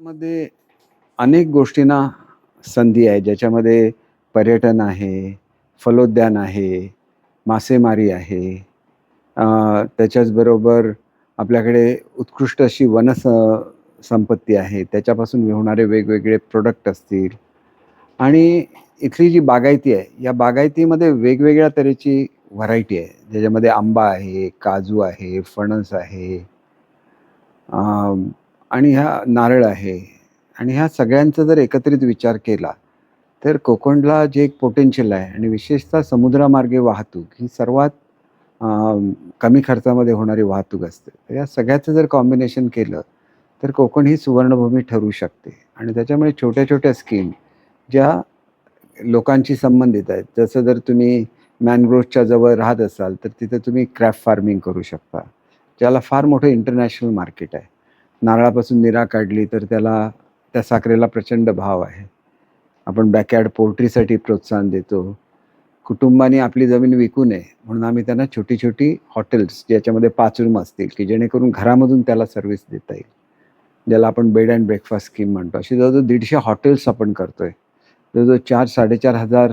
मध्ये अनेक गोष्टींना संधी आहे ज्याच्यामध्ये पर्यटन आहे फलोद्यान आहे मासेमारी आहे. त्याच्याचबरोबर आपल्याकडे उत्कृष्ट अशी वनस संपत्ती आहे त्याच्यापासून होणारे वेगवेगळे प्रोडक्ट असतील. आणि इथली जी बागायती आहे या बागायतीमध्ये वेगवेगळ्या तऱ्हेची व्हरायटी आहे. ज्याच्यामध्ये आंबा आहे काजू आहे फणस आहे. आणि ह्या नारळ आहे. आणि ह्या सगळ्यांचा जर एकत्रित विचार केला तर कोकणला जे एक पोटेन्शियल आहे आणि विशेषतः समुद्रामार्गे वाहतूक ही सर्वात कमी खर्चामध्ये होणारी वाहतूक असते. तर या सगळ्याचं जर कॉम्बिनेशन केलं तर कोकण ही सुवर्णभूमी ठरू शकते. आणि त्याच्यामुळे छोट्या छोट्या स्कीम ज्या लोकांशी संबंधित आहेत जसं जर तुम्ही मॅनग्रोव्हच्या जवळ राहत असाल तर तिथे तुम्ही क्रॅफ्ट फार्मिंग करू शकता ज्याला फार मोठं इंटरनॅशनल मार्केट आहे. नारळापासून निरा काढली तर त्याला त्या साखरेला प्रचंड भाव आहे. आपण बॅकयार्ड पोल्ट्रीसाठी प्रोत्साहन देतो. कुटुंबाने आपली जमीन विकू नये म्हणून आम्ही त्यांना छोटी छोटी हॉटेल्स ज्याच्यामध्ये पाच रूम असतील की जेणेकरून घरामधून त्याला सर्व्हिस देता येईल. ज्याला आपण बेड अँड ब्रेकफास्ट स्कीम म्हणतो. अशी जवळजवळ दीडशे हॉटेल्स आपण करतोय. जवळजवळ चार साडेचार हजार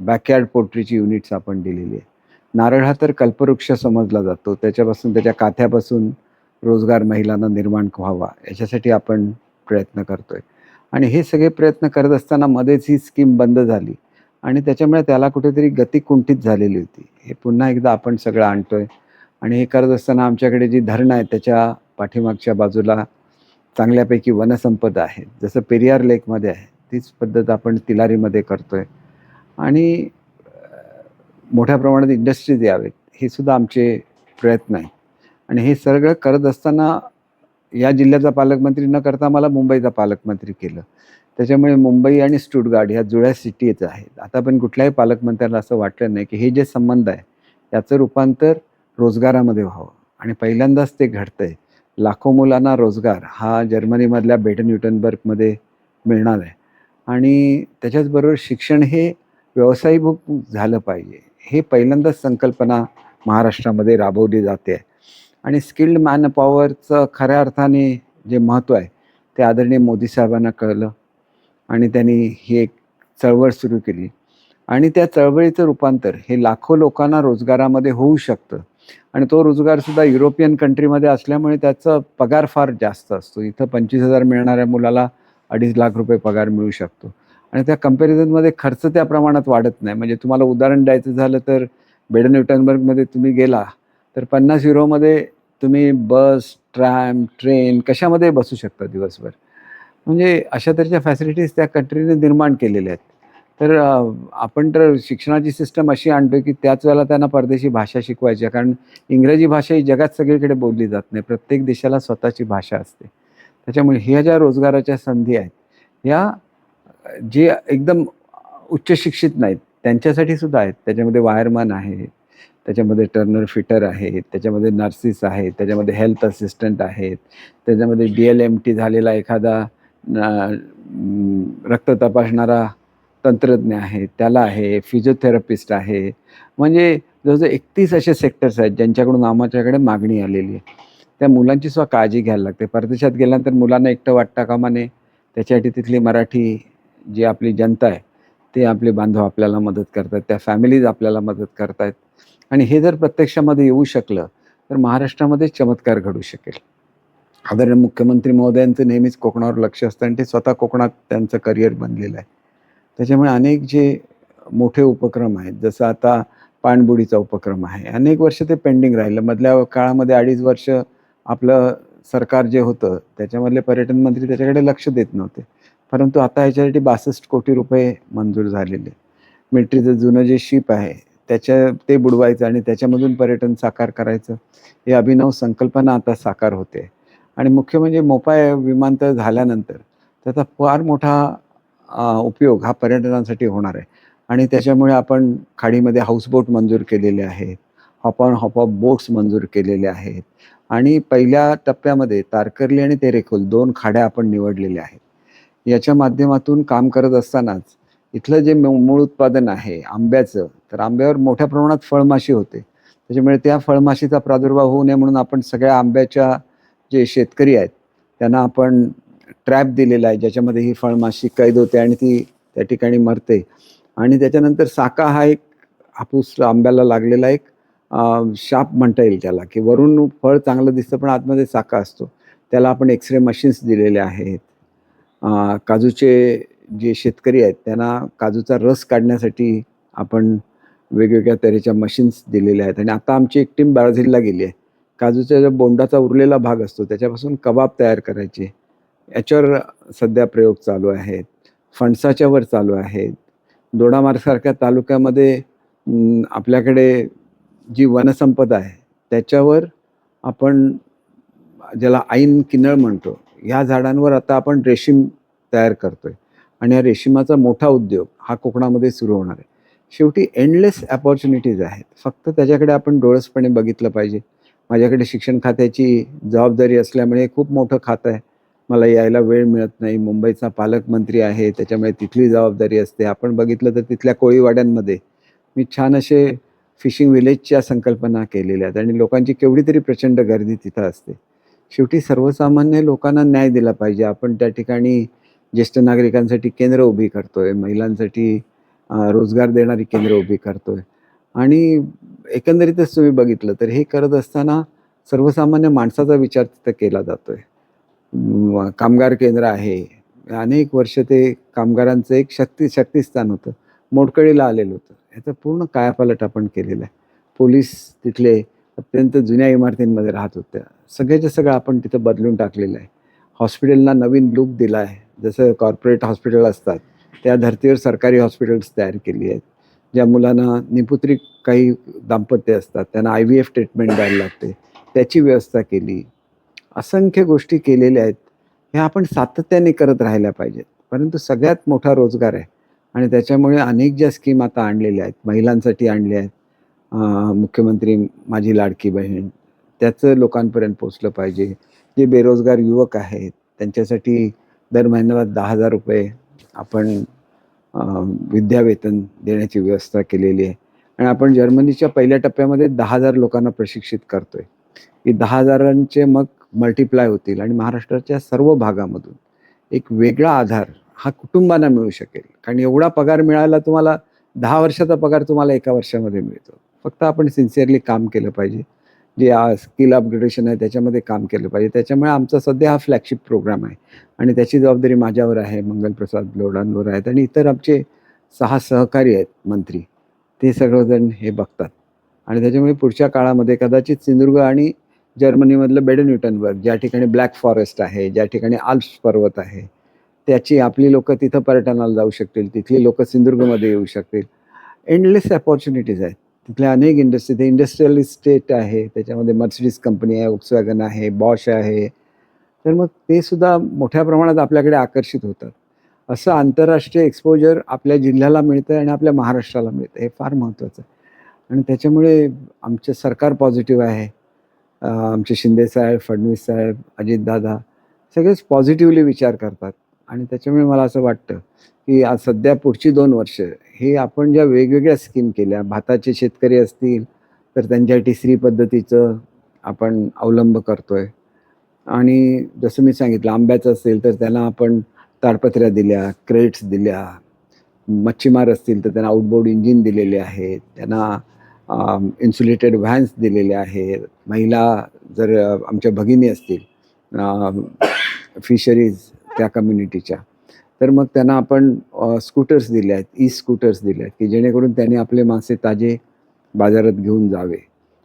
बॅकयार्ड पोल्ट्रीची युनिट्स आपण दिलेली आहे नारळ हा तर कल्पवृक्ष समजला जातो. त्याच्यापासून त्याच्या काथ्यापासून रोजगार महिलांना निर्माण व्हावा याच्यासाठी आपण प्रयत्न करतोय. आणि हे सगळे प्रयत्न करत असताना मध्येच ही स्कीम बंद झाली आणि त्याच्यामुळे त्याला कुठेतरी गती कुंठित झालेली होती. हे पुन्हा एकदा आपण सगळं आणतोय आणि हे करत असताना आमच्याकडे जी धरणं आहे त्याच्या पाठीमागच्या बाजूला चांगल्यापैकी वनसंपदा आहे. जसं पेरियार लेकमध्ये आहे तीच पद्धत आपण तिलारीमध्ये करतोय. आणि मोठ्या प्रमाणात इंडस्ट्रीज यावेत हे सुद्धा आमचे प्रयत्न आहेत. आणि हे सगळं करत असताना या जिल्ह्याचा पालकमंत्री न करता मला मुंबईचा पालकमंत्री केलं. त्याच्यामुळे मुंबई आणि स्टुटगार्ड ह्या जुळ्या सिटीज आहेत. आता पण कुठल्याही पालकमंत्र्याला असं वाटलं नाही की हे जे संबंध आहे याचं रूपांतर रोजगारामध्ये व्हावं. आणि पहिल्यांदाच ते घडतंय. लाखो मुलांना रोजगार हा जर्मनीमधल्या बेटन न्यूटनबर्गमध्ये मिळणार आहे. आणि त्याच्याचबरोबर शिक्षण हे व्यवसायीभूत झालं पाहिजे. हे पहिल्यांदाच संकल्पना महाराष्ट्रामध्ये राबवली जाते. आणि स्किल्ड मॅन पॉवरचं खऱ्या अर्थाने जे महत्त्व आहे ते आदरणीय मोदी साहेबांना कळलं. आणि त्यांनी ही एक चळवळ सुरू केली. आणि त्या चळवळीचं रूपांतर हे लाखो लोकांना रोजगारामध्ये होऊ शकतं. आणि तो रोजगारसुद्धा युरोपियन कंट्रीमध्ये असल्यामुळे त्याचा पगार फार जास्त असतो. इथं पंचवीस हजार मिळणाऱ्या मुलाला अडीच लाख रुपये पगार मिळू शकतो. आणि त्या कम्पॅरिझनमध्ये खर्च त्या प्रमाणात वाढत नाही. म्हणजे तुम्हाला उदाहरण द्यायचं झालं तर बेडन न्यूटनबर्गमध्ये तुम्ही गेला तर पन्नास युरोमध्ये तुम्ही बस ट्रॅम ट्रेन कशामध्ये बसू शकता दिवसभर? म्हणजे अशा तऱ्हेच्या फॅसिलिटीज त्या कंट्रीने निर्माण केलेल्या आहेत. तर आपण तर शिक्षणाची सिस्टम अशी आणतो की त्याच वेळेला त्यांना परदेशी भाषा शिकवायची कारण इंग्रजी भाषा ही जगात सगळीकडे बोलली जात नाही. प्रत्येक देशाला स्वतःची भाषा असते. त्याच्यामुळे ह्या ज्या रोजगाराच्या संधी आहेत ह्या जे एकदम उच्च शिक्षित नाहीत त्यांच्यासाठी सुद्धा आहेत. त्याच्यामध्ये वायरमन आहे. त्याच्यामध्ये टर्नर फिटर आहेत त्याच्यामध्ये नर्सिस आहेत त्याच्यामध्ये हेल्थ असिस्टंट आहेत त्याच्यामध्ये डी एल एम टी झालेला एखादा रक्त तपासणारा तंत्रज्ञ आहे त्याला आहे फिजिओथेरपिस्ट आहे. म्हणजे जवळजवळ एकतीस असे सेक्टर्स आहेत ज्यांच्याकडून आमच्याकडे मागणी आलेली आहे. त्या मुलांची सुद्धा काळजी घ्यायला लागते. परदेशात गेल्यानंतर मुलांना एकटं वाटता कामा नये त्याच्यासाठी तिथली मराठी जी आपली जनता आहे ते आपले बांधव आपल्याला मदत करतात त्या फॅमिलीज आपल्याला मदत करतायत. आणि हे जर प्रत्यक्षामध्ये येऊ शकलं तर महाराष्ट्रामध्ये चमत्कार घडू शकेल. आदरणीय मुख्यमंत्री महोदयांचं नेहमीच कोकणावर लक्ष असतं आणि ते स्वतः कोकणात त्यांचं करिअर बनलेलं आहे. त्याच्यामुळे अनेक जे मोठे उपक्रम आहेत जसं आता पाणबुडीचा उपक्रम आहे. अनेक वर्ष ते पेंडिंग राहिलं. मधल्या काळामध्ये अडीच वर्ष आपलं सरकार जे होतं त्याच्यामधले पर्यटन मंत्री त्याच्याकडे लक्ष देत नव्हते. परंतु आता ह्याच्यासाठी बासष्ट कोटी रुपये मंजूर झालेले. मिलिटरीचं जुनं जे शिप आहे त्याच्या ते बुडवायचं आणि त्याच्यामधून पर्यटन साकार करायचं ही अभिनव संकल्पना आता साकार होते. आणि मुख्य म्हणजे मोपाय विमानतळ झाल्यानंतर त्याचा फार मोठा उपयोग हा पर्यटनासाठी होणार आहे. आणि त्याच्यामुळे आपण खाडीमध्ये हाऊसबोट मंजूर केलेले आहेत hop on hop off boats मंजूर केलेले आहेत. आणि पहिल्या टप्प्यामध्ये तारकर्ली आणि तेरेखोल दोन खाड्या आपण निवडलेल्या आहेत. याच्या माध्यमातून काम करत असतानाच इथलं जे मूळ मूळ उत्पादन आहे आंब्याचं तर आंब्यावर मोठ्या प्रमाणात फळमाशी होते. त्याच्यामुळे त्या फळमाशीचा प्रादुर्भाव होऊ नये म्हणून आपण सगळ्या आंब्याच्या जे शेतकरी आहेत त्यांना आपण ट्रॅप दिलेला आहे ज्याच्यामध्ये ही फळमाशी कैद होते आणि ती त्या ठिकाणी मरते. आणि त्याच्यानंतर साका हा एक हापूस आंब्याला लागलेला एक शाप म्हणता येईल त्याला की वरून फळ चांगलं दिसतं पण आतमध्ये साका असतो. त्याला आपण एक्सरे मशीन्स दिलेले आहेत. काजूचे जे शेतकरी आहेत त्यांना काजूचा रस काढण्यासाठी आपण वेगवेगळ्या तऱ्हेच्या मशीन्स दिलेल्या आहेत. आणि आता आमची एक टीम ब्राझीलला गेली आहे. काजूचा जो बोंडाचा उरलेला भाग असतो त्याच्यापासून कबाब तयार करायचे. याच्यावर सध्या प्रयोग चालू आहेत. फणसाच्यावर चालू आहेत. दोडामार्गसारख्या तालुक्यामध्ये आपल्याकडे जी वनसंपदा आहे त्याच्यावर आपण ज्याला ऐन किनळ म्हणतो ह्या झाडांवर आता आपण रेशीम तयार करतोय. आणि या रेशीमाचा मोठा उद्योग हा कोकणामध्ये सुरू होणार आहे. शेवटी एंडलेस अपॉर्च्युनिटीज आहेत. फक्त त्याच्याकडे आपण डोळसपणे बघितलं पाहिजे. माझ्याकडे शिक्षण खात्याची जबाबदारी असल्यामुळे खूप मोठं खातं आहे. मला यायला वेळ मिळत नाही. मुंबईचा पालकमंत्री आहे. त्याच्यामुळे तिथली जबाबदारी असते. आपण बघितलं तर तिथल्या कोळीवाड्यांमध्ये मी छान असे फिशिंग विलेजच्या संकल्पना केलेल्या आहेत. आणि लोकांची केवढी तरी प्रचंड गर्दी तिथं असते. शेवटी सर्वसामान्य लोकांना न्याय दिला पाहिजे. आपण त्या ठिकाणी ज्येष्ठ नागरिकांसाठी केंद्र उभी करतोय महिलांसाठी रोजगार देणारी केंद्र उभी करतोय. आणि एकंदरीतच तुम्ही बघितलं तर हे करत असताना सर्वसामान्य माणसाचा विचार तिथं केला जातोय. कामगार केंद्र आहे. अनेक वर्ष ते कामगारांचं एक शक्ती शक्तिस्थान होतं. मोडकळीला आलेलं होतं. ह्याचा पूर्ण कायापालट आपण केलेला आहे. पोलीस तिथले अत्यंत जुन्या इमारतींमध्ये राहत होत्या सगळ्याच्या सगळं आपण तिथं बदलून टाकलेलं आहे. हॉस्पिटलला नवीन लुक दिला आहे. जसं कॉर्पोरेट हॉस्पिटल असतात त्या धर्तीवर सरकारी हॉस्पिटल्स तयार केली आहेत. ज्या मुलांना निपुत्री काही दाम्पत्य असतात त्यांना आय व्ही एफ ट्रीटमेंट द्यायला लागते. त्याची व्यवस्था केली. असंख्य गोष्टी केलेल्या आहेत. ह्या आपण सातत्याने करत राहिल्या पाहिजेत. परंतु सगळ्यात मोठा रोजगार आहे. आणि त्याच्यामुळे अनेक ज्या स्कीम आता आणलेल्या आहेत महिलांसाठी आणल्या आहेत मुख्यमंत्री माझी लाडकी बहीण त्याचं लोकांपर्यंत पोचलं पाहिजे. जे बेरोजगार युवक आहेत त्यांच्यासाठी दर महिन्याला दहा हजार रुपये आपण विद्यावेतन देण्याची व्यवस्था केलेली आहे. आणि आपण जर्मनीच्या पहिल्या टप्प्यामध्ये दहा हजार लोकांना प्रशिक्षित करतोय. की दहा हजारांचे मग मल्टिप्लाय होतील आणि महाराष्ट्राच्या सर्व भागामधून एक वेगळा आधार हा कुटुंबांना मिळू शकेल. कारण एवढा पगार मिळायला तुम्हाला दहा वर्षाचा पगार तुम्हाला एका वर्षामध्ये मिळतो. फक्त आपण सिन्सिअरली काम केलं पाहिजे. जे स्किल अपग्रेडेशन आहे त्याच्यामध्ये काम केलं पाहिजे. त्याच्यामुळे आमचा सध्या हा फ्लॅगशिप प्रोग्राम आहे. आणि त्याची जबाबदारी माझ्यावर आहे मंगलप्रसाद लोडांवर आहेत आणि इतर आमचे सहा सहकारी आहेत मंत्री. ते सगळंजण हे बघतात. आणि त्याच्यामुळे पुढच्या काळामध्ये कदाचित सिंधुदुर्ग आणि जर्मनीमधलं बेडन्यूटनवर ज्या ठिकाणी ब्लॅक फॉरेस्ट आहे ज्या ठिकाणी आल्प्स पर्वत आहे त्याची आपली लोक तिथं पर्यटनाला जाऊ शकतील तिथली लोक सिंधुदुर्गमध्ये येऊ शकतील. एंडलेस अपॉर्च्युनिटीज आहेत. तिथल्या अनेक इंडस्ट्री ते इंडस्ट्रियल इस्टेट आहे त्याच्यामध्ये मर्सिडीज कंपनी आहे ओक्सवॅगन आहे बॉश आहे. तर मग ते सुद्धा मोठ्या प्रमाणात आपल्याकडे आकर्षित होतात. असं आंतरराष्ट्रीय एक्सपोजर आपल्या जिल्ह्याला मिळतं आणि आपल्या महाराष्ट्राला मिळतं हे फार महत्त्वाचं आहे. आणि त्याच्यामुळे आमचं सरकार पॉझिटिव्ह आहे. आमचे शिंदे साहेब फडणवीस साहेब अजितदादा सगळेच पॉझिटिव्हली विचार करतात. आणि त्याच्यामुळे मला असं वाटतं की आज सध्या पुढची दोन वर्ष हे आपण ज्या वेगवेगळ्या स्कीम केल्या भाताचे शेतकरी असतील तर त्यांच्यासाठी स्त्री पद्धतीचं आपण अवलंब करतो आहे आणि जसं मी सांगितलं आंब्याचं असेल तर त्यांना आपण ताडपत्र्या दिल्या क्रेट्स दिल्या मच्छीमार असतील तर त्यांना आउटबोर्ड इंजिन दिलेले आहेत त्यांना इन्सुलेटेड व्हॅन्स दिलेले आहेत. महिला जर आमच्या भगिनी असतील फिशरीज त्या कम्युनिटीच्या तर मग त्यांना आपण स्कूटर्स दिले आहेत ई स्कूटर्स दिले आहेत की जेणेकरून त्यांनी आपले मासे ताजे बाजारात घेऊन जावे.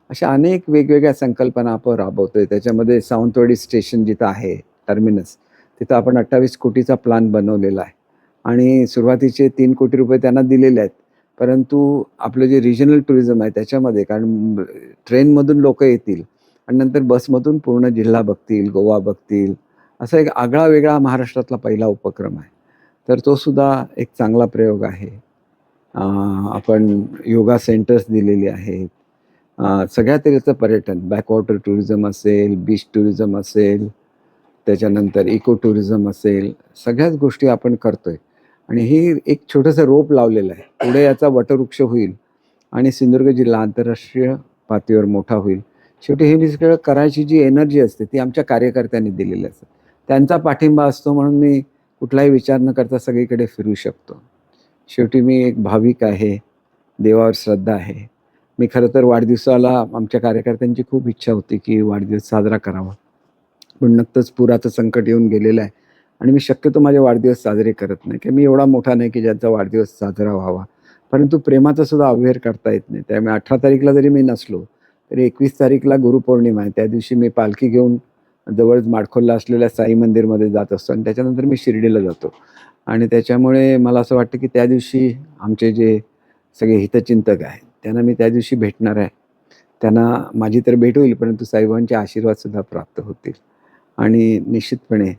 अशा अनेक वेगवेगळ्या संकल्पना आपण राबवतो आहे त्याच्यामध्ये सावंतवाडी स्टेशन जिथं आहे टर्मिनस तिथं आपण अठ्ठावीस कोटीचा प्लान बनवलेला आहे. आणि सुरुवातीचे तीन कोटी रुपये त्यांना दिलेले आहेत. परंतु आपलं जे रिजनल टुरिझम आहे त्याच्यामध्ये कारण ट्रेनमधून लोक येतील आणि नंतर बसमधून पूर्ण जिल्हा बघतील गोवा बघतील असा एक आगळा वेगळा महाराष्ट्रातला पहिला उपक्रम आहे. तर तो सुद्धा एक चांगला प्रयोग आहे. आपण योगा सेंटर्स दिलेली आहेत. सगळ्या तऱ्हेचं पर्यटन बॅकवॉटर टुरिझम असेल बीच टुरिझम असेल त्याच्यानंतर इको टुरिझम असेल सगळ्याच गोष्टी आपण करतोय. आणि हे एक छोटंसं रोप लावलेलं आहे. पुढे याचा वटवृक्ष होईल आणि सिंधुदुर्ग जिल्हा आंतरराष्ट्रीय पातळीवर मोठा होईल. शेवटी हे सगळं करायची जी एनर्जी असते ती आमच्या कार्यकर्त्यांनी दिलेली असते. त्यांचा पाठिंबा असतो म्हणून मी कुठलाही विचार न करता सगळीकडे फिरू शकतो. शेवटी मी एक भाविक आहे देवावर श्रद्धा आहे. मी खरं तर वाढदिवसाला आमच्या कार्यकर्त्यांची खूप इच्छा होती की वाढदिवस साजरा करावा. पण नुकतंच पुराचं संकट येऊन गेलेलं आहे आणि मी शक्यतो माझे वाढदिवस साजरे करत नाही. की मी एवढा मोठा नाही की ज्यांचा वाढदिवस साजरा व्हावा. परंतु प्रेमाचा सुद्धा अवेअर करता येत नाही. त्यामुळे अठरा तारीखला जरी मी नसलो तरी एकवीस तारीखला गुरुपौर्णिमा आहे. त्या दिवशी मी पालखी घेऊन जवळच माडखोलला असलेल्या साई मंदिरमध्ये जात असतो आणि त्याच्यानंतर मी शिर्डीला जातो. आणि त्याच्यामुळे मला असं वाटतं की त्या दिवशी आमचे जे सगळे हितचिंतक आहेत त्यांना मी त्या दिवशी भेटणार आहे. त्यांना माझी तर भेट होईल परंतु साईबाबांचे आशीर्वादसुद्धा प्राप्त होतील. आणि निश्चितपणे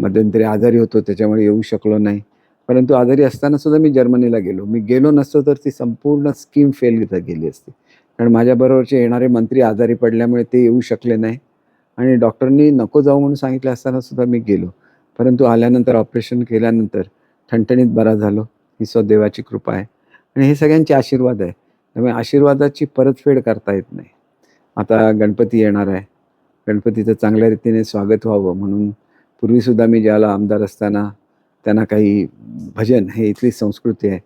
मध्यंतरी आजारी होतो त्याच्यामुळे येऊ शकलो नाही. परंतु आजारी असतानासुद्धा मी जर्मनीला गेलो. मी गेलो नसतो तर ती संपूर्ण स्कीम फेल गेली असती. कारण माझ्याबरोबरचे येणारे मंत्री आजारी पडल्यामुळे ते येऊ शकले नाही. आणि डॉक्टरनी नको जाऊ म्हणून सांगितलं असताना सुद्धा मी गेलो. परंतु आल्यानंतर ऑपरेशन केल्यानंतर ठणठणीत बरा झालो. ही स्वदेवाची कृपा आहे. आणि हे सगळ्यांचे आशीर्वाद आहे. त्यामुळे आशीर्वादाची परतफेड करता येत नाही. आता गणपती येणार आहे. गणपतीचं चांगल्या रीतीने स्वागत व्हावं म्हणून पूर्वीसुद्धा मी ज्याला आमदार असताना त्यांना काही भजन हे इथली संस्कृती आहे.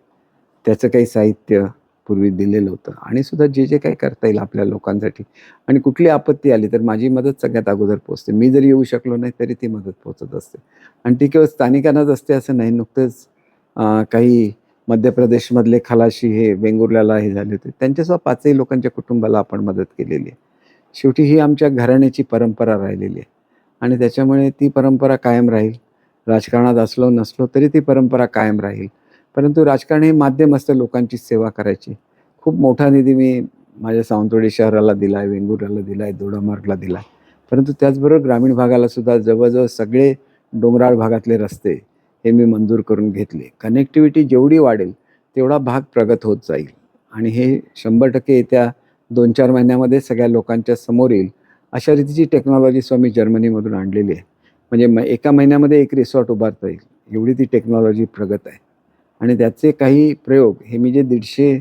त्याचं काही साहित्य पूर्वी दिलेलं होतं. आणि सुद्धा जे जे काही करता येईल आपल्या लोकांसाठी. आणि कुठली आपत्ती आली तर माझी मदत सगळ्यात अगोदर पोचते मी जरी येऊ शकलो नाही तरी ती मदत पोचत असते. आणि ती केवळ स्थानिकांनाच असते असं नाही. नुकतंच काही मध्य प्रदेशमधले खलाशी हे वेंगुर्ल्याला हे झाले होते. त्यांच्यासुद्धा पाचही लोकांच्या कुटुंबाला आपण मदत केलेली आहे. शेवटी ही आमच्या घराण्याची परंपरा राहिलेली आहे. आणि त्याच्यामुळे ती परंपरा कायम राहील. राजकारणात असलो नसलो तरी ती परंपरा कायम राहील. परंतु राजकारण हे माध्यम असतं लोकांची सेवा करायची. खूप मोठा निधी मी माझ्या सावंतवाडी शहराला दिला आहे वेंगुर्ला दिला आहे दोडामार्गला दिला आहे परंतु त्याचबरोबर ग्रामीण भागाला सुद्धा जवळजवळ सगळे डोंगराळ भागातले रस्ते हे मी मंजूर करून घेतले. कनेक्टिव्हिटी जेवढी वाढेल तेवढा भाग प्रगत होत जाईल. आणि हे शंभर टक्के येत्या दोन चार महिन्यामध्ये सगळ्या लोकांच्या समोर येईल. अशा रीतीची टेक्नॉलॉजी स्वामी जर्मनीमधून आणलेली आहे. म्हणजे म एका महिन्यामध्ये एक रिसॉर्ट उभारता येईल. एवढी ती टेक्नॉलॉजी प्रगत आहे. आणि त्याचे काही प्रयोग हे मी जे दीडशे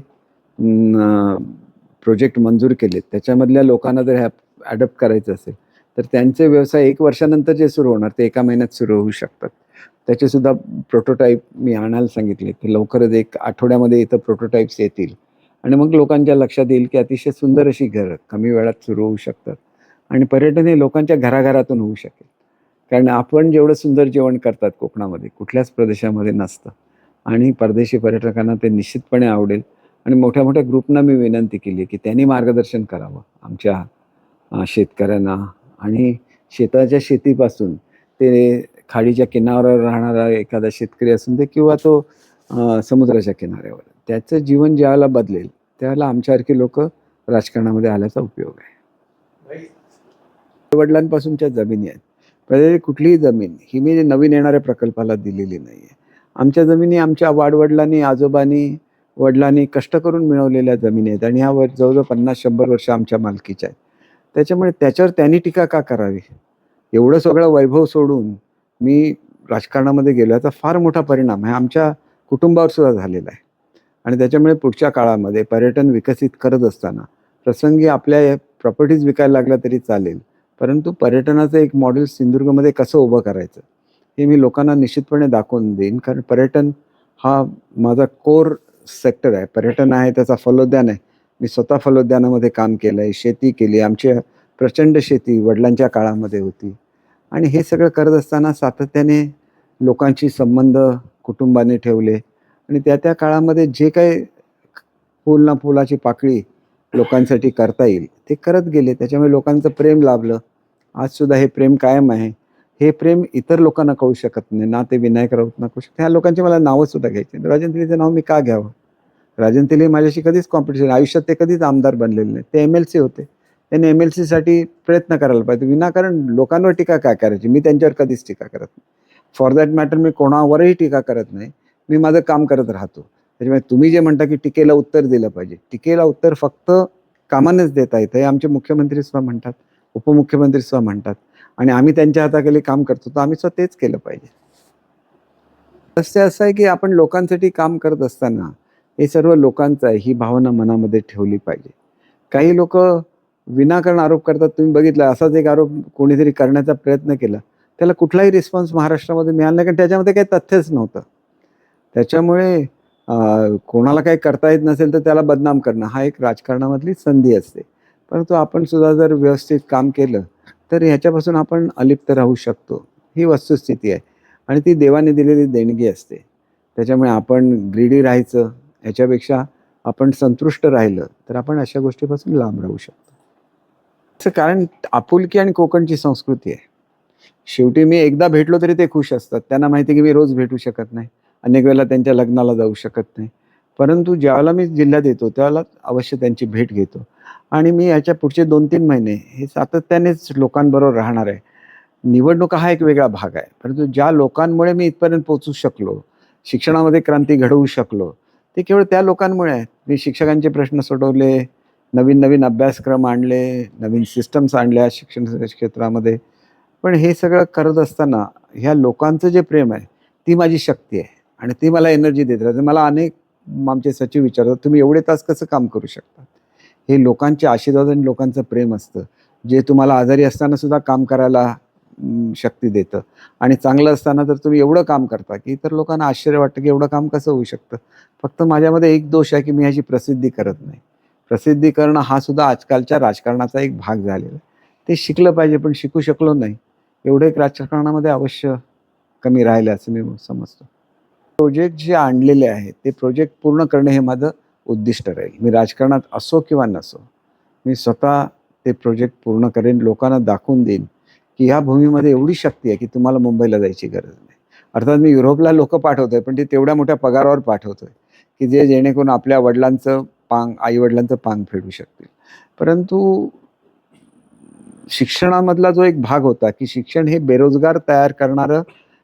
प्रोजेक्ट मंजूर केलेत त्याच्यामधल्या लोकांना जर ह्या ॲडप्ट करायचं असेल तर त्यांचे व्यवसाय एक वर्षानंतर जे सुरू होणार ते एका महिन्यात सुरू होऊ शकतात. त्याचेसुद्धा प्रोटोटाईप मी आणायला सांगितले की लवकरच एक आठवड्यामध्ये इथं प्रोटोटाईप्स येतील. आणि मग लोकांच्या लक्षात येईल की अतिशय सुंदर अशी घरं कमी वेळात सुरू होऊ शकतात. आणि पर्यटन हे लोकांच्या घराघरातून होऊ शकेल. कारण आपण जेवढं सुंदर जेवण करतात कोकणामध्ये कुठल्याच प्रदेशामध्ये नसतं. आणि परदेशी पर्यटकांना ते निश्चितपणे आवडेल. आणि मोठ्या मोठ्या ग्रुपना मी विनंती केली की त्यांनी मार्गदर्शन करावं आमच्या शेतकऱ्यांना. आणि शेताच्या शेतीपासून ते खाडीच्या किनाऱ्यावर राहणारा एखादा शेतकरी असून दे किंवा तो समुद्राच्या किनाऱ्यावर. त्याचं जीवन ज्याला बदलेल त्याला आमच्यासारखे लोक राजकारणामध्ये आल्याचा उपयोग आहे. वडिलांपासूनच्या जमिनी आहेत. पहिले कुठलीही जमीन ही मी नवीन येणाऱ्या प्रकल्पाला दिलेली नाही आहे आमच्या जमिनी आमच्या वाडवडिलांनी आजोबांनी वडिलांनी कष्ट करून मिळवलेल्या जमिनी आहेत आणि ह्या वर जवळजवळ पन्नास शंभर वर्ष आमच्या मालकीच्या आहेत. त्याच्यामुळे त्याच्यावर त्यांनी टीका का करावी? एवढं सगळं वैभव सोडून मी राजकारणामध्ये गेलो याचा फार मोठा परिणाम आहे आमच्या कुटुंबावर सुद्धा झालेला आहे. आणि त्याच्यामुळे पुढच्या काळामध्ये पर्यटन विकसित करत असताना प्रसंगी आपल्या प्रॉपर्टीज विकायला लागल्या तरी चालेल. परंतु पर्यटनाचं एक मॉडेल सिंधुदुर्गमध्ये कसं उभं करायचं? हे मी लोकांना निश्चितपणे दाखवून देईन. कारण पर्यटन हा माझा कोर सेक्टर आहे. पर्यटन आहे त्याचा फलोद्यान आहे. मी स्वतः फलोद्यानामध्ये काम केलं आहे शेती केली. आमची प्रचंड शेती वडिलांच्या काळामध्ये होती. आणि हे सगळं करत असताना सातत्याने लोकांशी संबंध कुटुंबाने ठेवले. आणि त्या त्या काळामध्ये जे काही फुल ना फुलाची पाकळी लोकांसाठी करता येईल ते करत गेले. त्याच्यामुळे लोकांचं प्रेम लाभलं. आजसुद्धा हे प्रेम कायम आहे. हे प्रेम इतर लोकांना कळू शकत नाही ना ते विनायक राऊत ना कळू शकत ह्या लोकांची मला नावं सुद्धा घ्यायची राजन तेलीचं नाव मी का घ्यावं? राजन तेली माझ्याशी कधीच कॉम्पिटिशन आयुष्यात ते कधीच आमदार बनलेले नाही ते एम एल सी होते. त्यांनी एम एल सीसाठी प्रयत्न करायला पाहिजे. विनाकारण लोकांवर टीका काय करायची? मी त्यांच्यावर कधीच टीका करत नाही. फॉर दॅट मॅटर मी कोणावरही टीका करत नाही. मी माझं काम करत राहतो. त्याच्यामुळे तुम्ही जे म्हणता की टीकेला उत्तर दिलं पाहिजे. टीकेला उत्तर फक्त कामानेच देता येतं. हे आमचे मुख्यमंत्री सुद्धा म्हणतात. उपमुख्यमंत्री सुद्धा म्हणतात. आणि आम्ही त्यांच्या हाताखाली काम करतो तर आम्ही सुद्धा तेच केलं पाहिजे. तसे असं आहे की आपण लोकांसाठी काम करत असताना हे सर्व लोकांचं आहे ही भावना मनामध्ये ठेवली पाहिजे. काही लोक विनाकारण आरोप करतात तुम्ही बघितलं असाच एक आरोप कोणीतरी करण्याचा प्रयत्न केला त्याला कुठलाही रिस्पॉन्स महाराष्ट्रामध्ये मिळाला नाही कारण त्याच्यामध्ये काही तथ्यच नव्हतं. त्याच्यामुळे कोणाला काही करता येत नसेल तर त्याला बदनाम करणं हा एक राजकारणामधली संधी असते. परंतु आपण सुद्धा जर व्यवस्थित काम केलं तर ह्याच्यापासून आपण अलिप्त राहू शकतो. ही वस्तुस्थिती आहे. आणि ती देवाने दिलेली देणगी असते. त्याच्यामुळे आपण ग्रीडी राहायचं ह्याच्यापेक्षा आपण संतुष्ट राहिलं तर आपण अशा गोष्टीपासून लांब राहू शकतो. त्याचं कारण आपुलकी आणि कोकणची संस्कृती आहे. शेवटी मी एकदा भेटलो तरी ते खुश असतात. त्यांना माहिती की मी रोज भेटू शकत नाही. अनेक वेळेला त्यांच्या लग्नाला जाऊ शकत नाही. परंतु ज्यावेळेला मी जिल्ह्यात येतो त्यावेळेला अवश्य त्यांची भेट घेतो. आणि मी याच्या पुढचे दोन तीन महिने हे सातत्यानेच लोकांबरोबर राहणार आहे. निवडणुका हा एक वेगळा भाग आहे. परंतु ज्या लोकांमुळे मी इथपर्यंत पोचू शकलो शिक्षणामध्ये क्रांती घडवू शकलो ते केवळ त्या लोकांमुळे आहेत. मी शिक्षकांचे प्रश्न सोडवले नवीन नवीन अभ्यासक्रम आणले नवीन सिस्टम्स आणल्या शिक्षण क्षेत्रामध्ये. पण हे सगळं करत असताना ह्या लोकांचं जे प्रेम आहे ती माझी शक्ती आहे आणि ती मला एनर्जी देत राहते. मला अनेक आमचे सचिव विचारतात तुम्ही एवढे तास कसं काम करू शकता? हे लोकांचे आशीर्वाद आणि लोकांचं प्रेम असतं. जे तुम्हाला आजारी असताना सुद्धा काम करायला शक्ती देतं. आणि चांगलं असताना तर तुम्ही एवढं काम करता की इतर लोकांना आश्चर्य वाटतं की एवढं काम कसं होऊ शकतं. फक्त माझ्यामध्ये एक दोष आहे की मी ह्याची प्रसिद्धी करत नाही. प्रसिद्धी करणं हा सुद्धा आजकालच्या राजकारणाचा एक भाग झालेला आहे. ते शिकलं पाहिजे पण शिकू शकलो नाही. एवढं एक राजकारणामध्ये अवश्य कमी राहिलं असं मी समजतो. प्रोजेक्ट जे आणलेले आहेत ते प्रोजेक्ट पूर्ण करणे हे माझं उद्दिष्ट राहील. मी राजकारणात असो किंवा नसो मी स्वतः ते प्रोजेक्ट पूर्ण करेन लोकांना दाखवून देईन की ह्या भूमीमध्ये एवढी शक्ती आहे की तुम्हाला मुंबईला जायची गरज नाही. अर्थात मी युरोपला लोक पाठवतोय पण ते तेवढ्या मोठ्या पगारावर पाठवतोय की जे जेणेकरून आपल्या वडिलांचं पांग आई वडिलांचं पांग फेडू शकतील. परंतु शिक्षणामधला जो एक भाग होता की शिक्षण हे बेरोजगार तयार करणारं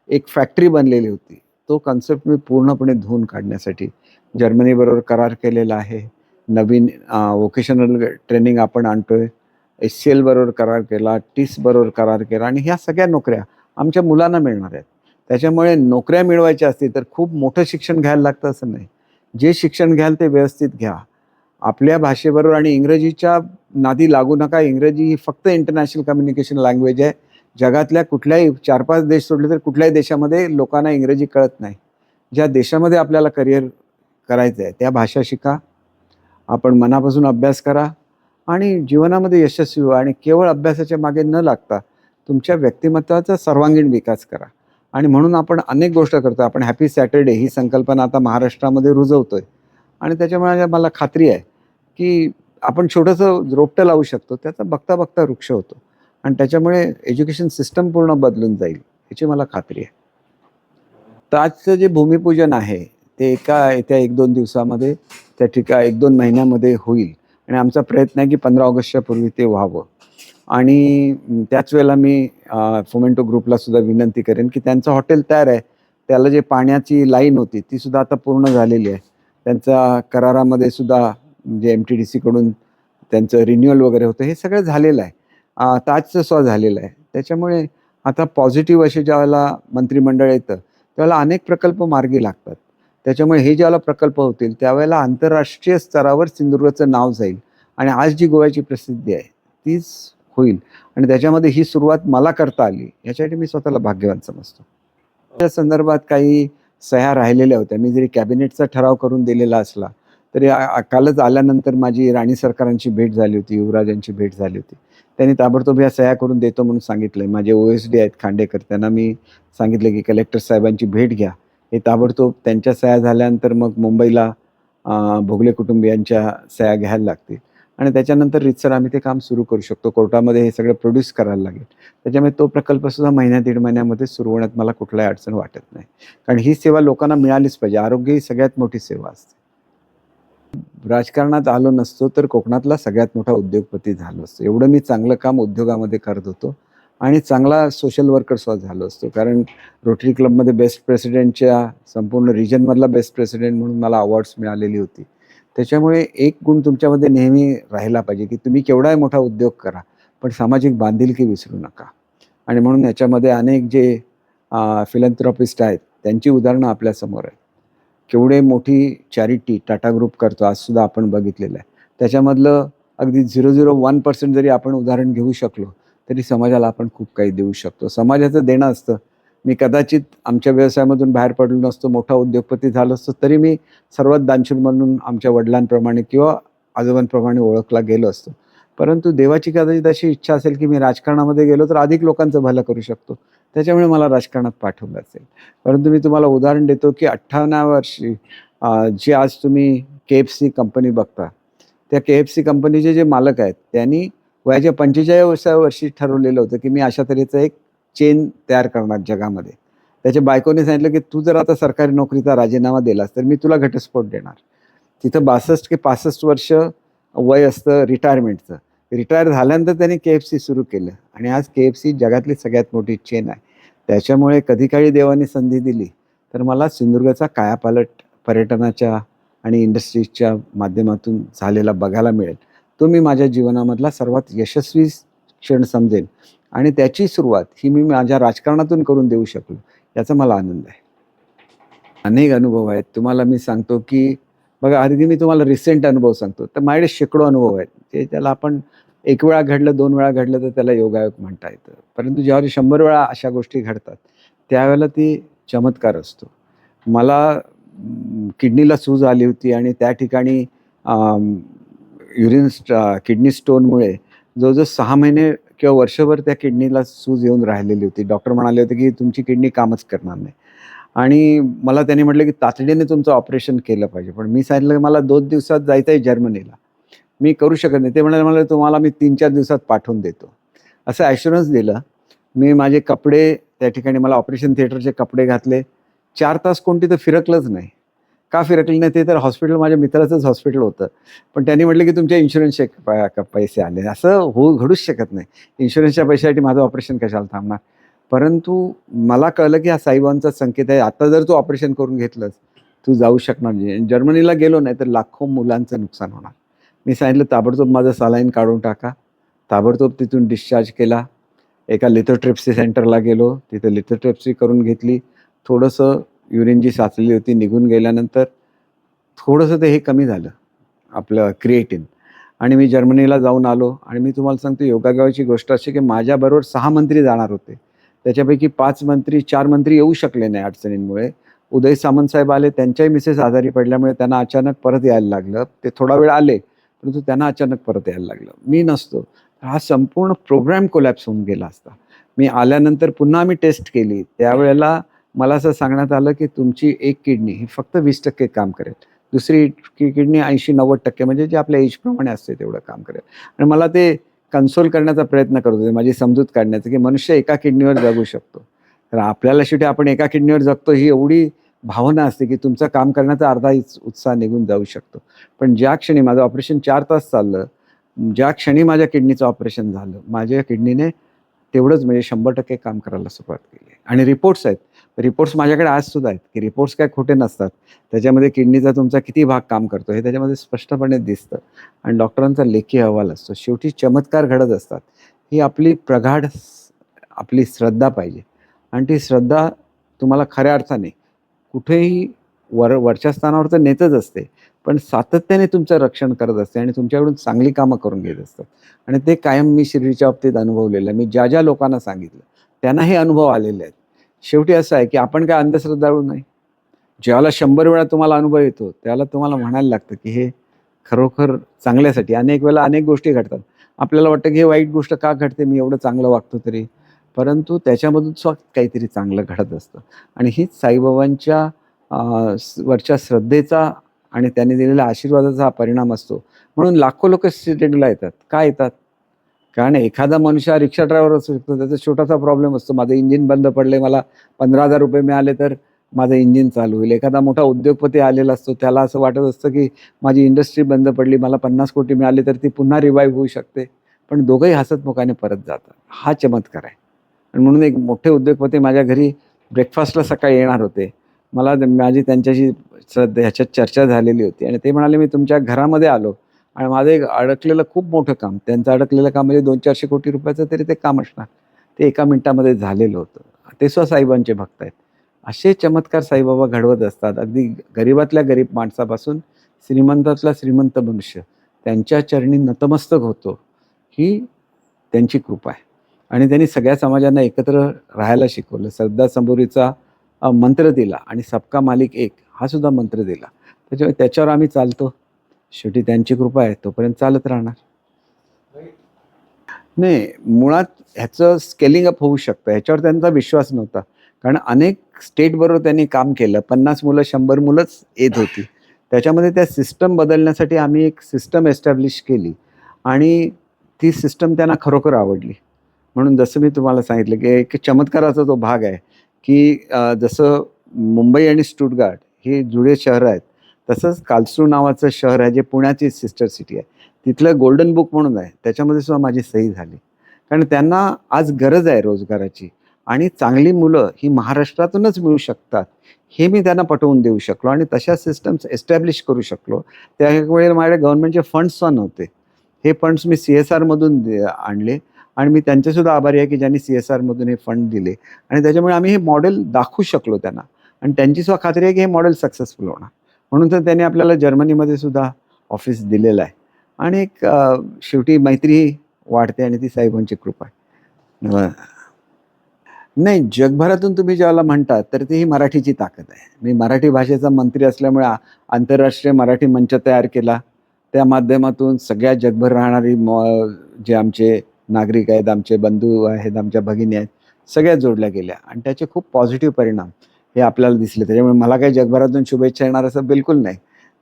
एक फॅक्टरी बनलेली होती तो कन्सेप्ट मी पूर्णपणे धुवून काढण्यासाठी जर्मनीबरोबर करार केलेला आहे. नवीन वोकेशनल ट्रेनिंग आपण आणतोय. एस सी एल बरोबर करार केला टीस बरोबर करार केला आणि ह्या सगळ्या नोकऱ्या आमच्या मुलांना मिळणार आहेत. त्याच्यामुळे नोकऱ्या मिळवायच्या असतील तर खूप मोठं शिक्षण घ्यायला लागतं असं नाही. जे शिक्षण घ्याल ते व्यवस्थित घ्या. आपल्या भाषेबरोबर आणि इंग्रजीच्या नादी लागू नका. इंग्रजी ही फक्त इंटरनॅशनल कम्युनिकेशन लँग्वेज आहे. जगातल्या कुठल्याही चार पाच देश सोडले तर कुठल्याही देशामध्ये लोकांना इंग्रजी कळत नाही. ज्या देशामध्ये आपल्याला करिअर करायचं आहे त्या भाषा शिका. आपण मनापासून अभ्यास करा आणि जीवनामध्ये यशस्वी व्हा आणि केवळ अभ्यासाच्या मागे न लागता तुमच्या व्यक्तिमत्वाचा सर्वांगीण विकास करा. आणि म्हणून आपण अनेक गोष्ट करतो आपण हॅपी सॅटर्डे ही संकल्पना आता महाराष्ट्रामध्ये रुजवतो आहे आणि त्याच्यामुळे मला खात्री आहे की आपण छोटंसं रोपटं लावू शकतो. त्याचा बघता बघता वृक्ष होतो. आणि त्याच्यामुळे एज्युकेशन सिस्टम पूर्ण बदलून जाईल याची मला खात्री आहे. तर आजचं जे भूमिपूजन आहे ते एका येत्या एक दोन दिवसामध्ये त्या ठिका एक दोन महिन्यामध्ये होईल. आणि आमचा प्रयत्न आहे की पंधरा ऑगस्टच्या पूर्वी ते व्हावं. आणि त्याच वेळेला मी फोमेंटो ग्रुपला सुद्धा विनंती करेन की त्यांचं हॉटेल तयार आहे. त्याला जे पाण्याची लाईन होती ती सुद्धा आता पूर्ण झालेली आहे. त्यांचा करारामध्ये सुद्धा म्हणजे जे एम टी डी सीकडून त्यांचं रिन्युअल वगैरे होतं हे सगळं झालेलं आहे. ताजचं स्व झालेलं आहे. त्याच्यामुळे आता पॉझिटिव्ह असे ज्यावेळेला मंत्रिमंडळ येतं त्यावेळेला अनेक प्रकल्प मार्गी लागतात. त्याच्यामुळे हे ज्यावेळेला प्रकल्प होतील त्यावेळेला आंतरराष्ट्रीय स्तरावर सिंधुदुर्गचं नाव जाईल. आणि आज जी गोव्याची प्रसिद्धी आहे तीच होईल. आणि त्याच्यामध्ये ही सुरुवात मला करता आली याच्यासाठी मी स्वतःला भाग्यवान समजतो. त्या संदर्भात काही सह्या राहिलेल्या होत्या. मी जरी कॅबिनेटचा ठराव करून दिलेला असला तरी कालच आल्यानंतर माझी राणी सरकारांची भेट झाली होती युवराजांची भेट झाली होती. त्यांनी ताबडतोब या सह्या करून देतो म्हणून सांगितलं माझे ओ एस डी आहेत खांडेकर त्यांना मी सांगितलं की कलेक्टर साहेबांची भेट घ्या. हे ताबडतोब त्यांच्या सह्या झाल्यानंतर मग मुंबईला भोगले कुटुंबियांच्या सह्या घ्यायला लागतील. आणि त्याच्यानंतर रितसर आम्ही ते काम सुरू करू शकतो. कोर्टामध्ये हे सगळं प्रोड्यूस करायला लागेल. त्याच्यामुळे तो प्रकल्प सुद्धा महिन्या दीड महिन्यामध्ये सुरू होण्यात मला कुठलाही अडचण वाटत नाही. कारण ही सेवा लोकांना मिळालीच पाहिजे. आरोग्य ही सगळ्यात मोठी सेवा असते. राजकारणात आलो नसतो तर कोकणातला सगळ्यात मोठा उद्योगपती झालो असतो. एवढं मी चांगलं काम उद्योगामध्ये करत होतो. आणि चांगला सोशल वर्कर सुद्धा झालो असतो. कारण रोटरी क्लबमध्ये बेस्ट प्रेसिडेंटच्या संपूर्ण रिजनमधला बेस्ट प्रेसिडेंट म्हणून मला अवॉर्ड्स मिळालेली होती. त्याच्यामुळे एक गुण तुमच्यामध्ये नेहमी राहिला पाहिजे की तुम्ही केवढाही मोठा उद्योग करा पण सामाजिक बांधिलकी विसरू नका. आणि म्हणून याच्यामध्ये अनेक जे फिलंथ्रॉपिस्ट आहेत त्यांची उदाहरणं आपल्यासमोर आहेत. केवढे मोठी चॅरिटी टाटा ग्रुप करतो आजसुद्धा आपण बघितलेलं आहे. त्याच्यामधलं अगदी झिरो झिरो वन पर्सेंट जरी आपण उदाहरण घेऊ शकलो तरी समाजाला आपण खूप काही देऊ शकतो. समाजाचं देणं असतं. मी कदाचित आमच्या व्यवसायामधून बाहेर पडलो नसतो मोठा उद्योगपती झालो असतो तरी मी सर्वात दानशूर म्हणून आमच्या वडिलांप्रमाणे किंवा आजोबांप्रमाणे ओळखला गेलो असतो. परंतु देवाची कदाचित अशी इच्छा असेल की मी राजकारणामध्ये गेलो तर अधिक लोकांचं भलं करू शकतो. त्याच्यामुळे मला राजकारणात पाठवलं असेल. परंतु मी तुम्हाला उदाहरण देतो की अठ्ठावन्ना वर्षी जी आज तुम्ही के एफ सी कंपनी बघता त्या के एफ सी कंपनीचे जे मालक आहेत त्यांनी वयाच्या पंचेचाळीसाव्या वर्षी ठरवलेलं होतं की मी अशा तऱ्हेचं एक चेन तयार करणार जगामध्ये. त्याच्या बायकोने सांगितलं की तू जर आता सरकारी नोकरीचा राजीनामा दिलास तर मी तुला घटस्फोट देणार. तिथं बासष्ट की पासष्ट वर्ष वय असतं रिटायरमेंटचं रिटायर झाल्यानंतर त्यांनी के एफ सी सुरू केलं आणि आज के एफ सी जगातली सगळ्यात मोठी चेन आहे. त्याच्यामुळे कधी काळी देवाने संधी दिली तर मला सिंधुदुर्गचा कायापालट पर्यटनाच्या आणि इंडस्ट्रीजच्या माध्यमातून झालेला बघायला मिळेल. तो मी माझ्या जीवनामधला सर्वात यशस्वी क्षण समजेन. आणि त्याची सुरुवात ही मी माझ्या राजकारणातून करून देऊ शकलो याचा मला आनंद आहे. अनेक अनुभव आहेत. तुम्हाला मी सांगतो की बघा अगदी मी तुम्हाला रिसेंट अनुभव सांगतो. तर माझ्याकडे शेकडो अनुभव आहेत. ते त्याला आपण एक वेळा घडलं दोन वेळा घडलं तर त्याला योगायोग म्हणता येतं. परंतु ज्यावेळी शंभर वेळा अशा गोष्टी घडतात त्यावेळेला ती चमत्कार असतो. मला किडनीला सूज आली होती आणि त्या ठिकाणी युरिन किडनी स्टोनमुळे जवळजवळ सहा महिने किंवा वर्षभर त्या किडनीला सूज येऊन राहिलेली होती. डॉक्टर म्हणाले होते की तुमची किडनी कामच करणार नाही. आणि मला त्यांनी म्हटलं की तातडीने तुमचं ऑपरेशन केलं पाहिजे. पण मी सांगितलं की मला दोन दिवसात जायचं आहे जर्मनीला. मी करू शकत नाही. ते म्हणाले मला तुम्हाला मी तीन चार दिवसात पाठवून देतो. असं ॲश्युरन्स दिलं. मी माझे कपडे त्या ठिकाणी मला ऑपरेशन थिएटरचे कपडे घातले. चार तास कोणती तर फिरकलंच नाही. का फिरकलं नाही ते तर हॉस्पिटल माझ्या मित्राचंच हॉस्पिटल होतं. पण त्यांनी म्हटलं की तुमच्या इन्शुरन्सचे प- पैसे आले? असं हो घडूच शकत नाही. इन्शुरन्सच्या पैशासाठी माझं ऑपरेशन कशाला थांबणार? परंतु मला कळलं की हा साईबाबांचा संकेत आहे. आता जर तू ऑपरेशन करून घेतलंस तू जाऊ शकणार नाही. जर्मनीला गेलो नाही तर लाखो मुलांचं नुकसान होणार. मी सांगितलं ताबडतोब माझं सालाईन काढून टाका. ताबडतोब तिथून डिस्चार्ज केला. एका लिथोट्रिप्सी सेंटरला गेलो. तिथे लिथोट्रिप्सी करून घेतली. थोडंसं युरिन जी साचलेली होती निघून गेल्यानंतर थोडंसं ते हे कमी झालं आपलं क्रिएटिन आणि मी जर्मनीला जाऊन आलो आणि मी तुम्हाला सांगतो योगागावाची गोष्ट अशी की माझ्याबरोबर सहा मंत्री जाणार होते. त्याच्यापैकी पाच मंत्री चार मंत्री येऊ शकले नाही अडचणींमुळे. उदय सामंत साहेब आले त्यांच्याही मिसेस आजारी पडल्यामुळे त्यांना अचानक परत यायला लागलं. ते थोडा वेळ आले परंतु त्यांना अचानक परत यायला लागलं. मी नसतो. हा संपूर्ण प्रोग्रॅम कोलॅप्स होऊन गेला असता. मी आल्यानंतर पुन्हा मी टेस्ट केली. त्यावेळेला मला असं सांगण्यात आलं की तुमची एक किडनी ही फक्त वीस टक्के काम करेल. दुसरी किडनी ऐंशी नव्वद टक्के म्हणजे जे आपल्या एजप्रमाणे असते तेवढं काम करेल. आणि मला ते कन्सोल करण्याचा प्रयत्न करत होते. माझी समजूत काढण्याचं की मनुष्य एका किडनीवर जगू शकतो. तर आपल्याला शेवटी आपण एका किडनीवर जगतो ही एवढी भावना असते की तुमचं काम करण्याचा अर्धा उत्साह निघून जाऊ शकतो. पण ज्या क्षणी माझं ऑपरेशन चार तास चाललं ज्या क्षणी माझ्या किडनीचं ऑपरेशन झालं माझ्या किडनीने तेवढंच म्हणजे शंभर टक्के काम करायला सुरुवात केली. आणि रिपोर्ट्स आहेत रिपोर्ट्स माझ्याकडे आज सुद्धा आहेत की रिपोर्ट्स काय खोटे नसतात. त्याच्यामध्ये किडनीचा तुमचा किती भाग काम करतो हे त्याच्यामध्ये स्पष्टपणे दिसतं. आणि डॉक्टरांचा लेखी अहवाल असतो. शेवटी चमत्कार घडत असतात. ही आपली प्रगाढ आपली श्रद्धा पाहिजे. आणि ती श्रद्धा तुम्हाला खऱ्या अर्थाने कुठेही वर वरच्या स्थानावर तर नेतच असते पण सातत्याने तुमचं रक्षण करत असते आणि तुमच्याकडून चांगली कामं करून घेत असतात. आणि ते कायम मी शिर्डीच्या बाबतीत अनुभवलेलं आहे. मी ज्या ज्या लोकांना सांगितलं त्यांना हे अनुभव आलेले आहेत. शेवटी असं आहे की आपण काय अंधश्रद्धाळू नाही. ज्याला शंभर वेळा तुम्हाला अनुभव येतो त्याला तुम्हाला म्हणायला लागतं की हे खरोखर चांगल्यासाठी अनेक वेळेला अनेक गोष्टी घडतात. आपल्याला वाटतं की हे वाईट गोष्ट का घडते मी एवढं चांगलं वागतो तरी. परंतु त्याच्यामधून स्व काहीतरी चांगलं घडत असतं. आणि हीच साईबाबांच्या वरच्या श्रद्धेचा आणि त्यांनी दिलेल्या आशीर्वादाचा हा परिणाम असतो. म्हणून लाखो लोक शिर्डीला येतात. का येतात? कारण एखादा मनुष्य रिक्षा ड्रायव्हर असू शकतो त्याचा छोटासा प्रॉब्लेम असतो. माझं इंजिन बंद पडले मला पंधरा हजार रुपये मिळाले तर माझं इंजिन चालू होईल. एखादा मोठा उद्योगपती आलेला असतो त्याला असं वाटत असतं की माझी इंडस्ट्री बंद पडली मला पन्नास कोटी मिळाले तर ती पुन्हा रिवाईव्ह होऊ शकते. पण दोघंही हसतमुखाने परत जातात. हा चमत्कार आहे. आणि म्हणून एक मोठे उद्योगपती माझ्या घरी ब्रेकफास्टला सकाळी येणार होते. मला माझी त्यांच्याशी ह्याच्यात चर्चा झालेली होती. आणि ते म्हणाले मी तुमच्या घरामध्ये आलो. आणि माझं एक अडकलेलं खूप मोठं काम त्यांचं अडकलेलं काम म्हणजे दोन चारशे कोटी रुपयाचं तरी ते काम असणार. ते एका मिनिटामध्ये झालेलं होतं. ते सुद्धा साईबांचे भक्त आहेत. असे चमत्कार साईबाबा घडवत असतात. अगदी गरीबातल्या गरीब माणसापासून श्रीमंतातला श्रीमंत मनुष्य त्यांच्या चरणी नतमस्तक होतो ही त्यांची कृपा आहे. आणि त्यांनी सगळ्या समाजांना एकत्र राहायला शिकवलं. सरदार संबोरीचा मंत्र दिला आणि सबका मालिक एक हा सुद्धा मंत्र दिला. त्याच्यामुळे त्याच्यावर आम्ही चालतो. शेवटी त्यांची कृपा आहे तोपर्यंत चालत राहणार. नाही मुळात ह्याचं स्केलिंग अप होऊ शकतं. ह्याच्यावर त्यांचा विश्वास नव्हता. कारण अनेक स्टेटबरोबर त्यांनी काम केलं. पन्नास मुलं शंभर मुलंच येत होती. त्याच्यामध्ये त्या सिस्टम बदलण्यासाठी आम्ही एक सिस्टम एस्टॅब्लिश केली. आणि ती सिस्टम त्यांना खरोखर आवडली. म्हणून जसं मी तुम्हाला सांगितलं की एक चमत्काराचा तो भाग आहे की जसं मुंबई आणि स्टुटगार्ड हे जुळे शहर आहेत. तसंच कालसू नावाचं शहर आहे जे पुण्याची सिस्टर सिटी आहे. तिथलं गोल्डन बुक म्हणून आहे. त्याच्यामध्ये सुद्धा माझी सही झाली. कारण त्यांना आज गरज आहे रोजगाराची. आणि चांगली मुलं ही महाराष्ट्रातूनच मिळू शकतात. हे मी त्यांना पटवून देऊ शकलो आणि तशा सिस्टम्स एस्टॅब्लिश करू शकलो. त्यावेळेला माझ्याकडे गव्हर्नमेंटचे फंड्ससुद्धा नव्हते. हे फंड्स मी सी एस आरमधून आणले. आणि मी त्यांचेसुद्धा आभारी आहे की ज्यांनी सी एस आरमधून हे फंड दिले. आणि त्याच्यामुळे आम्ही हे मॉडेल दाखवू शकलो त्यांना. आणि त्यांची सुद्धा खात्री आहे की हे मॉडेल सक्सेसफुल होणार. म्हणून तर त्याने आपल्याला जर्मनीमध्ये सुद्धा ऑफिस दिलेलं आहे. आणि एक शेवटी मैत्री वाढते आणि ती साहेबांची कृपा आहे. नाही जगभरातून तुम्ही ज्याला म्हणतात तर ती ही मराठीची ताकद आहे. मी मराठी भाषेचा मंत्री असल्यामुळे आंतरराष्ट्रीय मराठी मंच तयार केला. त्या माध्यमातून सगळ्या जगभर राहणारी जे आमचे नागरिक आहेत आमचे बंधू आहेत आमच्या भगिनी आहेत सगळ्या जोडल्या गेल्या. आणि त्याचे खूप पॉझिटिव्ह परिणाम. हे आपल्याला दिसले. त्याच्यामुळे मला काही जगभरातून शुभेच्छा येणार असं बिलकुल नाही.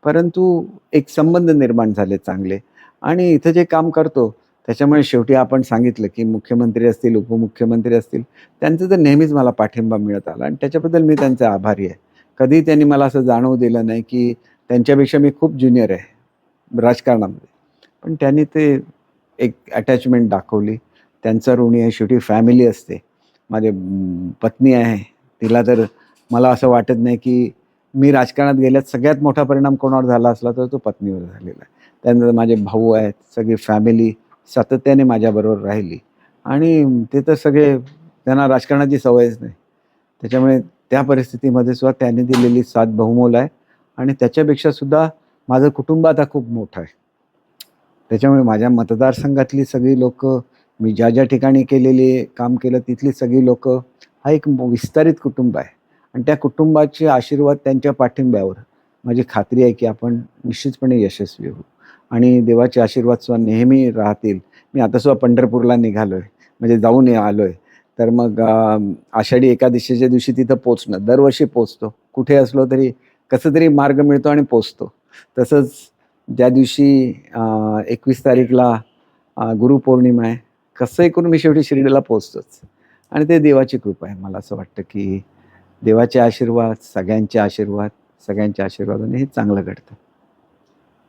परंतु एक संबंध निर्माण झाले चांगले. आणि इथं जे काम करतो त्याच्यामुळे शेवटी आपण सांगितलं की मुख्यमंत्री असतील उपमुख्यमंत्री असतील त्यांचं तर नेहमीच मला पाठिंबा मिळत आला आणि त्याच्याबद्दल मी त्यांचे आभारी आहे. कधी त्यांनी मला असं जाणवू दिलं नाही की त्यांच्यापेक्षा मी खूप ज्युनियर आहे राजकारणामध्ये. पण त्यांनी ते एक अटॅचमेंट दाखवली. त्यांचं ऋणी आहे शेवटी फॅमिली असते. माझे पत्नी आहे तिला तर मला असं वाटत नाही की मी राजकारणात गेल्यात सगळ्यात मोठा परिणाम कोणावर झाला असला तर तो पत्नीवर झालेला आहे. त्यानंतर माझे भाऊ आहेत सगळी फॅमिली सातत्याने माझ्याबरोबर राहिली. आणि ते तर सगळे त्यांना राजकारणाची सवयच नाही. त्याच्यामुळे त्या परिस्थितीमध्ये सुद्धा त्यांनी दिलेली साथ बहुमोल आहे. आणि त्याच्यापेक्षा सुद्धा माझं कुटुंब आता खूप मोठं आहे. त्याच्यामुळे माझ्या मतदारसंघातली सगळी लोक मी ज्या ज्या ठिकाणी केलेली काम केलं तिथली सगळी लोक हा एक विस्तारित कुटुंब आहे. आणि त्या कुटुंबाचे आशीर्वाद त्यांच्या पाठिंब्यावर. माझी खात्री आहे की आपण निश्चितपणे यशस्वी होऊ. आणि देवाचे आशीर्वाद सुद्धा नेहमी राहतील. मी आता सुद्धा पंढरपूरला निघालो आहे म्हणजे जाऊन आलो आहे तर मग आषाढी एकादशीच्या दिवशी तिथं पोचणं दरवर्षी पोचतो कुठे असलो तरी कसं तरी मार्ग मिळतो आणि पोचतो तसंच ज्या दिवशी एकवीस तारीखला गुरुपौर्णिमा आहे कसंही करून मी शेवटी शिर्डीला पोचतोच आणि ते देवाची कृपा आहे. मला असं वाटतं की देवाचे आशीर्वाद सगळ्यांचे आशीर्वाद सगळ्यांच्या आशीर्वादाने हे चांगलं घडतं.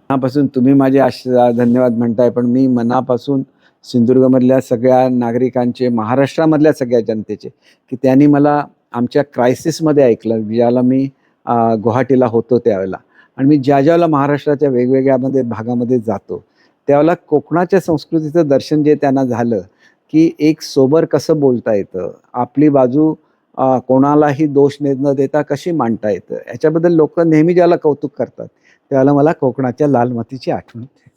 मनापासून तुम्ही माझे आश धन्यवाद म्हणताय पण मी मनापासून सिंधुदुर्गमधल्या सगळ्या नागरिकांचे महाराष्ट्रामधल्या सगळ्या जनतेचे की त्यांनी मला आमच्या क्रायसिसमध्ये ऐकलं ज्याला मी गुवाहाटीला होतो त्यावेळेला. आणि मी ज्या ज्यावेळेला महाराष्ट्राच्या वेगवेगळ्यामध्ये भागामध्ये जातो त्यावेळेला कोकणाच्या संस्कृतीचं दर्शन जे त्यांना झालं की एक सोबर कसं बोलता येतं आपली बाजू कोणालाही दोष न देता कशी मांडता येतं? याच्याबद्दल लोक नेहमी ज्याला कौतुक करतात त्याला मला कोकणाच्या लाल मातीची आठवण येते.